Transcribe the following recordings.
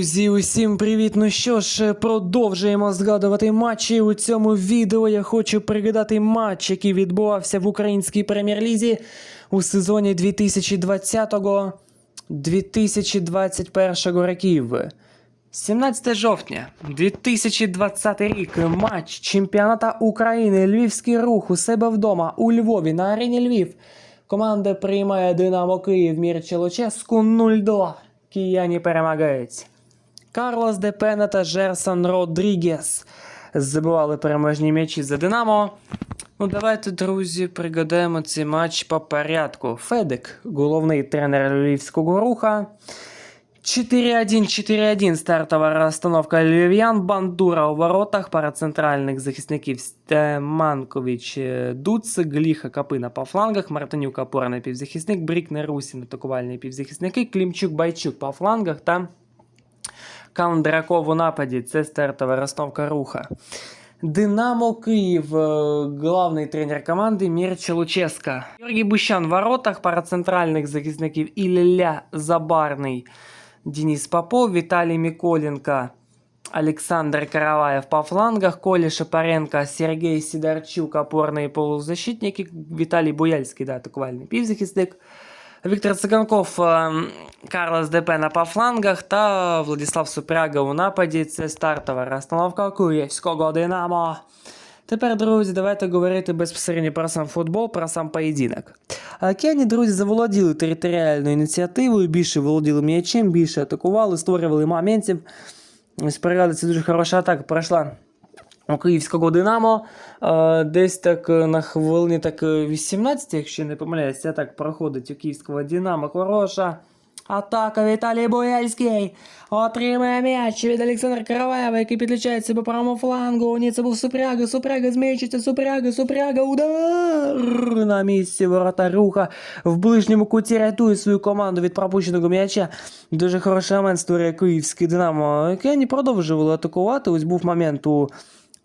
Друзі, усім привіт! Ну що ж, продовжуємо згадувати матчі. У цьому відео я хочу пригадати матч, який відбувався в українській прем'єр-лізі у сезоні 2020-2021 років. 17 жовтня 2020 рік. Матч чемпіоната України. Львівський рух у себе вдома у Львові на арені Львів. Команда приймає Динамо Київ Мірче Луческу 0-2. Кияні перемагають. Карлос Депена та Жерсон Родрігес забивали переможні м'ячі за Динамо. Ну, давайте, друзі, пригадаємо цей матч по порядку. Федик, головний тренер Львівського руха. 4-1, 4-1 стартова розстановка львів'ян. Бандура у воротах, пара центральних захисників Стеманкович, е, Дуц, Гліха Капина по флангах, Мартинюк опорний півзахисник, Брікнер Русін атакувальні півзахисники, Клімчук Байчук по флангах та Каундраков у нападі. Це стартова розстановка руха. Динамо Київ, е, главний тренер команди Мірча Луческа. Георгій Бущан в воротах, пара центральних захисників Ілля Забарний, Денис Попов, Віталій Миколенко, Александр Караваев по флангах, Коля Шапаренко, Сергей Сидорчук, опорные полузащитники, Віталій Буяльський, да, атакувальний півзахисник. Віктор Циганков, е, Карлос Депена по флангах та Владислав Супряга у нападі. Це стартова розстановка Київського Динамо. Тепер, друзі, давайте говорити безпосередньо про сам футбол, про сам поєдинок. А Кияні, друзі, заволоділи територіальною ініціативою, більше володіли м'ячем, більше атакували, створювали моментів. Ось це дуже хороша атака пройшла київського Динамо. Е, Десь так е, на хвилині так е, 18, якщо не помиляюся, так проходить у київського Динамо. Хороша атака Віталій Бояльський. Отримує м'яч від Олександра Караваєва, який підлічається по правому флангу. Ні, це був Супряга. Супряга зміючиться. Супряга, Супряга. Удар на місці ворота руха. В ближньому куті рятує свою команду від пропущеного м'яча. Дуже хороший момент створює київський Динамо. Кені продовжували атакувати. Ось був момент у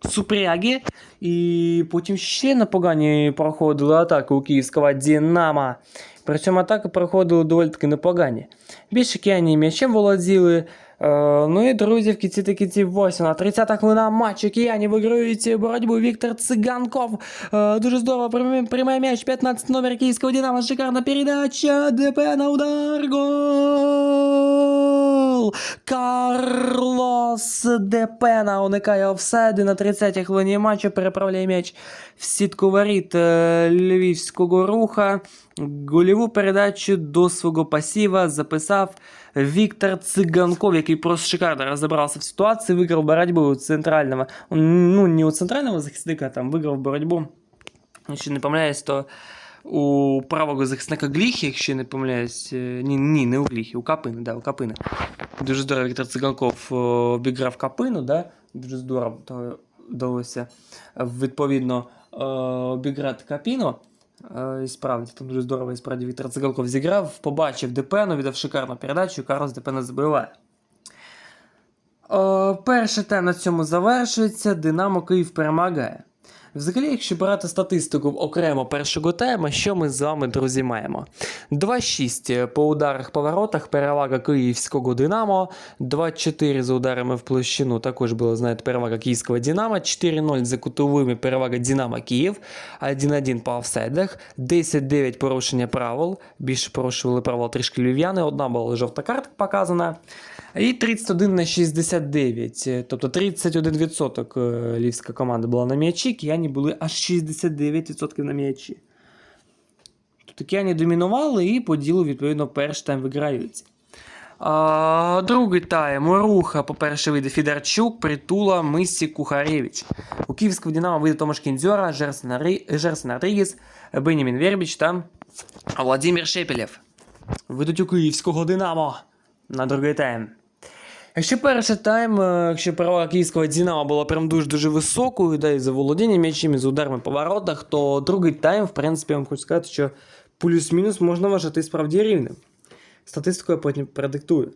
Супряги. І потім ще непогані проходили атаки у київського Динамо. Причому атаки проходили доволі таки непогані. Більше кияні м'ячем володіли. Е, ну і друзі, в кінці та кінці 8 на 30 хвилина матчу кияні виграють боротьбу Віктор Циганков. Е, дуже здорово приймає м'яч 15 номер київського Динамо. Шикарна передача. ДП на удар. Гол! Карлос Депена уникає офсайди на 30-й хвилині матчу, переправляє м'яч в сітку воріт е, львівського руха. Гольову передачу до свого пасіва записав Віктор Циганков, який просто шикарно розібрався в ситуації, виграв боротьбу у центрального, ну не у центрального захисника, там виграв боротьбу. Якщо не помиляюсь, то у правого захисника Гліхі, якщо не помиляюсь, е, ні, ні, не у Гліхі, у Капини, да, у Капини. Дуже здорово Віктор Циганков е, обіграв Капину, да? дуже здорово вдалося відповідно е, обіграти Капіну. Е, І справді, там дуже здорово, і справді Віктор Циганков зіграв, побачив Депену, віддав шикарну передачу, і Карлос Депена забиває. Е, перший тайм на цьому завершується, Динамо Київ перемагає. Взагалі, якщо брати статистику окремо першого тайма, що ми з вами, друзі, маємо? 2-6 по ударах по воротах, перевага київського Динамо, 2-4 за ударами в площину, також була, знаєте, перевага київського Динамо, 4-0 за кутовими, перевага Динамо Київ, 1-1 по офсайдах, 10-9 порушення правил, більше порушували правила трішки львів'яни, одна була жовта картка показана. І 31 на 69, тобто 31% е, львівська команда була на м'ячі, кияні були аж 69% на м'ячі. Тобто кияні домінували і по ділу, відповідно, перший тайм виграються. А, другий тайм руха, по-перше, вийде Фідорчук, Притула, Мисі, Кухаревич. У київського Динамо вийде Томаш Кіндзьора, Жерсен Ри- Бенімін Вербіч та Владимир Шепелєв. Вийдуть у київського Динамо на другий тайм. Якщо перший тайм, е, якщо перевага київського Динамо була прям дуже-дуже високою, да, і за володіння м'ячем, і за ударами по воротах, то другий тайм, в принципі, я вам хочу сказати, що плюс-мінус можна вважати справді рівним. Статистику я потім продиктую.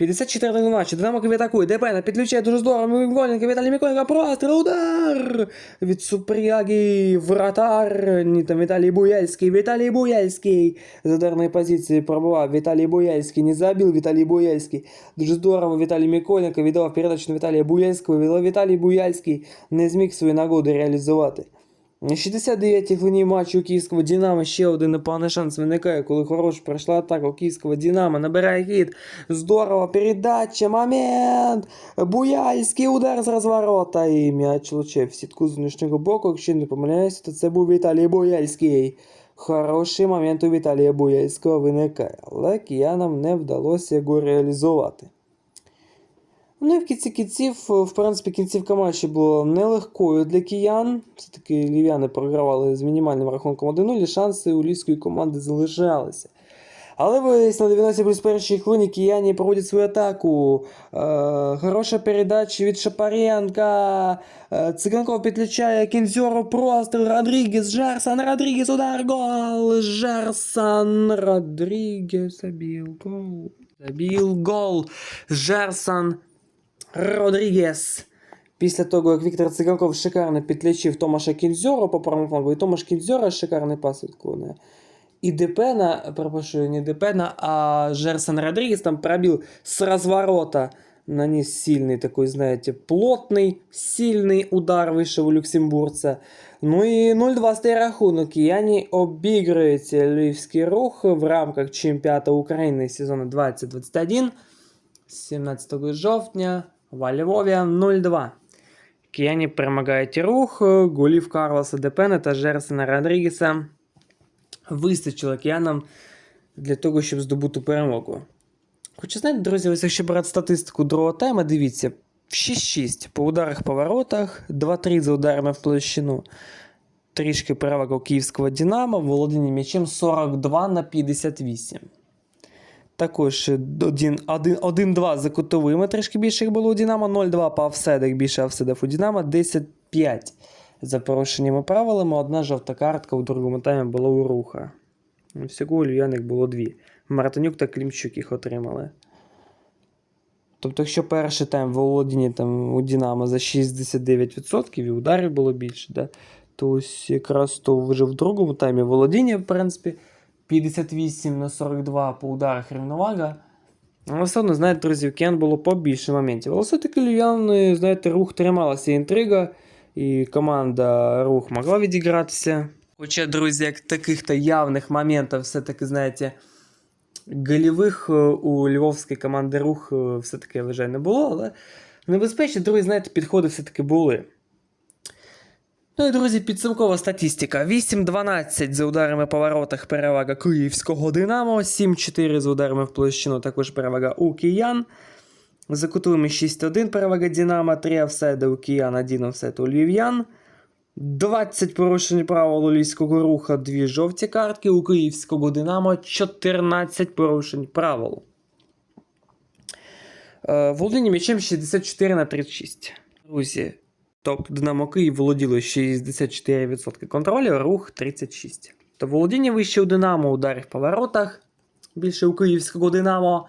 54 матчі. Динамо Київ атакує. Депена підключає дуже здорово. Миколенко, Віталій Миколенко, простріл, удар! Від Супряги, вратар. Ні, там Віталій Буяльський. Віталій Буяльський. З ударної позиції пробував Віталій Буяльський. Не забив Віталій Буяльський. Дуже здорово Віталій Миколенко віддав передачу на Віталія Буяльського. Віталій Буяльський не зміг свої нагоди реалізувати. На 69-й хвилині матчу київського Динамо ще один непоганий шанс виникає, коли хорош пройшла атака у київського Динамо, набирає хід. Здорово, передача, момент! Буяльський удар з розворота і м'яч влучив в сітку з внутрішнього боку. Якщо не помиляюся, то це був Віталій Буяльський. Хороший момент у Віталія Буяльського виникає, але киянам не вдалося його реалізувати. Ну і в кінці кінців, в принципі, кінцівка матчу була нелегкою для киян. Все-таки львів'яни програвали з мінімальним рахунком 1-0, і шанси у львівської команди залишалися. Але весь на 90 плюс першій хвилині кияні проводять свою атаку. Е, хороша передача від Шапаренка. Е, Циганков підключає Кінзьору простріл. Родрігес, Жерсон, Родрігес, удар, гол. Жерсон, Родрігес забил гол. Забил гол. Жерсон, Родрігес. Після того, як Віктор Циганков шикарно підлічив Томаша Кінзьору по правому флангу, і Томаш Кінзьора шикарний пас відклоняє. И Депена, перепрошую, не Депена, а Жерсон Родригес там пробил с разворота. Нанес сильный такой, знаете, плотный, сильный удар вышел у люксембургца. Ну і 0-2 стає рахунок. Кияні обігрують львівський рух в рамках чемпіонату України сезону 2021. 17 жовтня во Львові 0-2. Кияні перемагають рух, голів Карлоса Депена та Жерсона Родрігеса вистачило киянам для того, щоб здобути перемогу. Хоча, знаєте, друзі, ось якщо брати статистику другого тайма, дивіться, 6-6 по ударах по воротах, 2-3 за ударами в площину. Трішки перевага у київського Динамо, володіння м'ячем 42 на 58. Також 1-2 за кутовими, трішки більше їх було у Динамо, 0-2 по офсайдах, більше офсайдів у Динамо, 10-5 за порушеннями правилами. Одна жовта картка у другому таймі була у руха. Всього у львів'яник було дві. Мартинюк та Клімчук їх отримали. Тобто, якщо перший тайм в володінні там, у Динамо за 69% і ударів було більше, да, то ось якраз то вже в другому таймі володіння, в принципі, 58 на 42 по ударах рівновага. Але все одно, знаєте, друзі, в Кен було побільше моментів. Але все-таки львів'яни, знаєте, рух трималася інтрига, і команда рух могла відігратися. Хоча, друзі, як таких-то явних моментів, все-таки, знаєте, голівих е, у львовської команди рух е, все-таки, я не було, але небезпечні, друзі, знаєте, підходи все-таки були. Ну і, друзі, підсумкова статистика. 8-12 за ударами по воротах перевага київського Динамо, 7-4 за ударами в площину, також перевага у киян. За кутовими 6-1 перевага Динамо, 3 офсайди у киян, 1 офсайд у львів'ян. 20 порушень правил львівського руха, 2 жовті картки, у київського Динамо 14 порушень правил. Е, Володіння м'ячем 64 на 36. Друзі, топ Динамо Київ володіло 64% контролю, рух 36. То володіння вище у Динамо, ударів по воротах, більше у київського Динамо,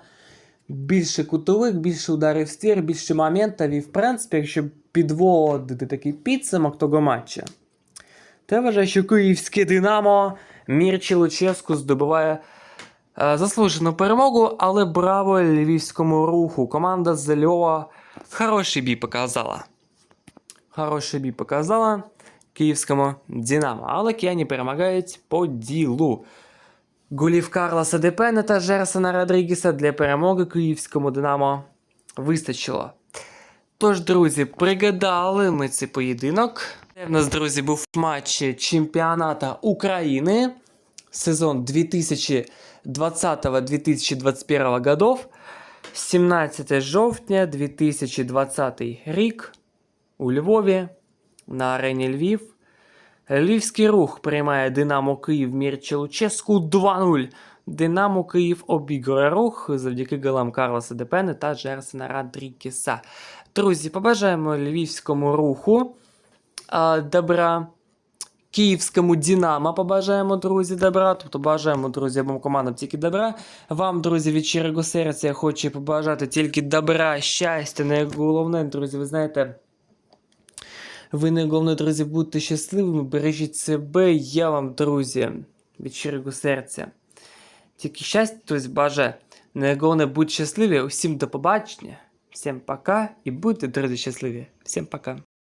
більше кутових, більше ударів в ствір, більше моментів. І, в принципі, якщо підводити такий підсумок того матча, то я вважаю, що київське Динамо Мірчі Луческу здобуває е, заслужену перемогу, але браво львівському руху. Команда з Львова хороший бій показала. Хороший бій показала київському Динамо, але кияні перемагають по ділу. Голів Карлоса Депена та Жерсона Родрігеса для перемоги київському Динамо вистачило. Тож, друзі, пригадали ми цей поєдинок. В нас, друзі, був матч чемпіоната України сезон 2020-2021 годов. 17 жовтня 2020 рік у Львові на арені Львів. Львівський рух приймає Динамо Київ Мірче Луческу 2-0. Динамо Київ обігрує рух завдяки голам Карлоса Депени та Джерсона Родрігеса. Друзі, побажаємо львівському руху а, добра. Київському Дінамо побажаємо, друзі, добра. Тобто бажаємо, друзі, обом командам тільки добра. Вам, друзі, від щирого серця я хочу побажати тільки добра, щастя, найголовне, друзі, ви знаєте. Ви найголовне, друзі, будьте щасливими, бережіть себе. Я вам, друзі, від щирого серця. Тільки щастя, друзі, бажаю. Найголовне, будьте щасливі. Усім до побачення. Всім пока і будьте, друзі, щасливі. Всім пока.